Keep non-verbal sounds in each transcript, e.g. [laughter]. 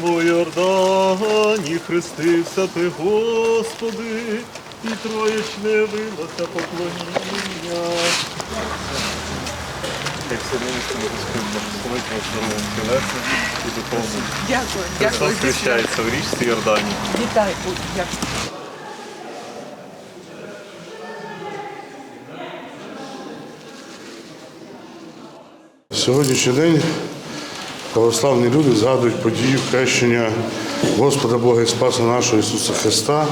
В Йордані хрестився ти, Господи, і троєчне вилося поклоніння. Як сьогодні Господь здоровим тілесом і духовним. Дякую, Христос дякую. хрещається в річці Йордані. Вітаю. Дякую. Сьогоднішній день православні люди згадують подію хрещення Господа Бога і Спаса нашого Ісуса Христа.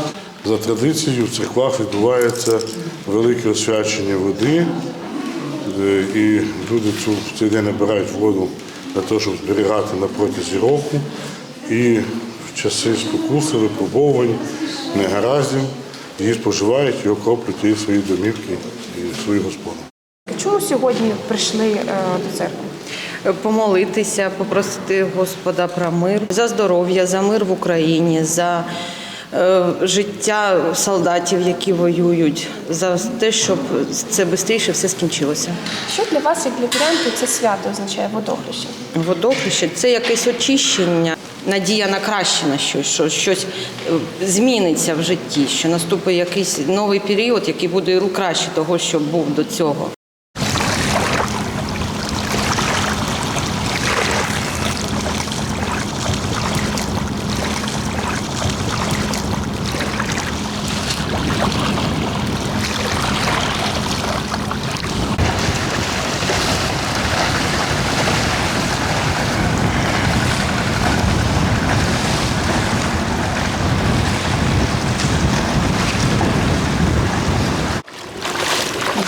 За традицією в церквах відбувається велике освячення води, е, і люди цю, в цей день набирають воду для того, щоб зберігати на протязі року. І в часи спокуси, випробовувань, негараздів її споживають і окроплюють свої домівки і свої господи. Чому сьогодні прийшли е, до церкви? Помолитися, попросити Господа про мир, за здоров'я, за мир в Україні, за е, життя солдатів, які воюють, за те, щоб це швидше все скінчилося. Що для вас, як для вірянки, це свято означає водохреща? Водохреща це якесь очищення, надія на краще на щось, що щось е, зміниться в житті, що наступить якийсь новий період, який буде краще того, що був до цього.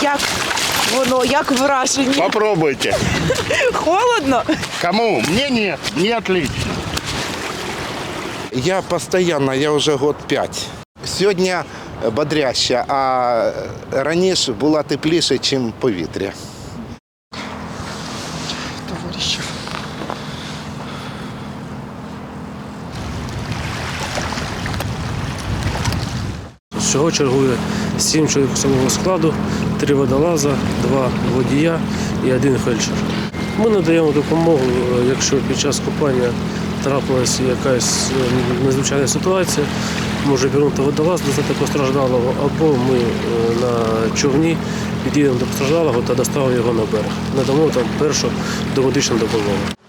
Як воно, як враження? Попробуйте. [laughs] Холодно? Кому? Мне нет. Мне отлично. Я постоянно, я вже год п'ять. Сьогодні бодряще, а раніше було тепліше, ніж повітря. Всього чергує сім чоловік особового складу, три водолаза, два водія і один фельдшер. Ми надаємо допомогу, е, якщо під час купання трапилася якась е, незвичайна ситуація, може вернути водолаз, достати постраждалого, або ми е, на човні під'їдемо до постраждалого та доставимо його на берег. Надамо там першу домедичну допомогу.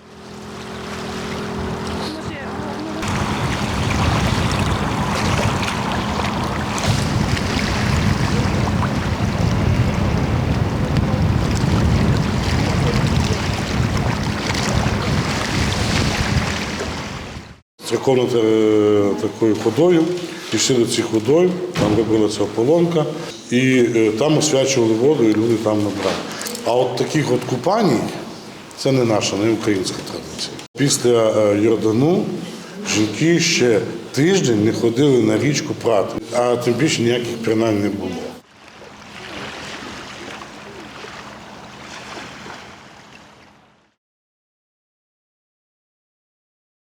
Церковно е, такою ходою, пішли до цих водою, там робилася ополонка, і е, там освячували воду, і люди там набрали. А от таких от купаній це не наша, не українська традиція. Після е, Йордану жінки ще тиждень не ходили на річку прати, а тим більше ніяких принань не було.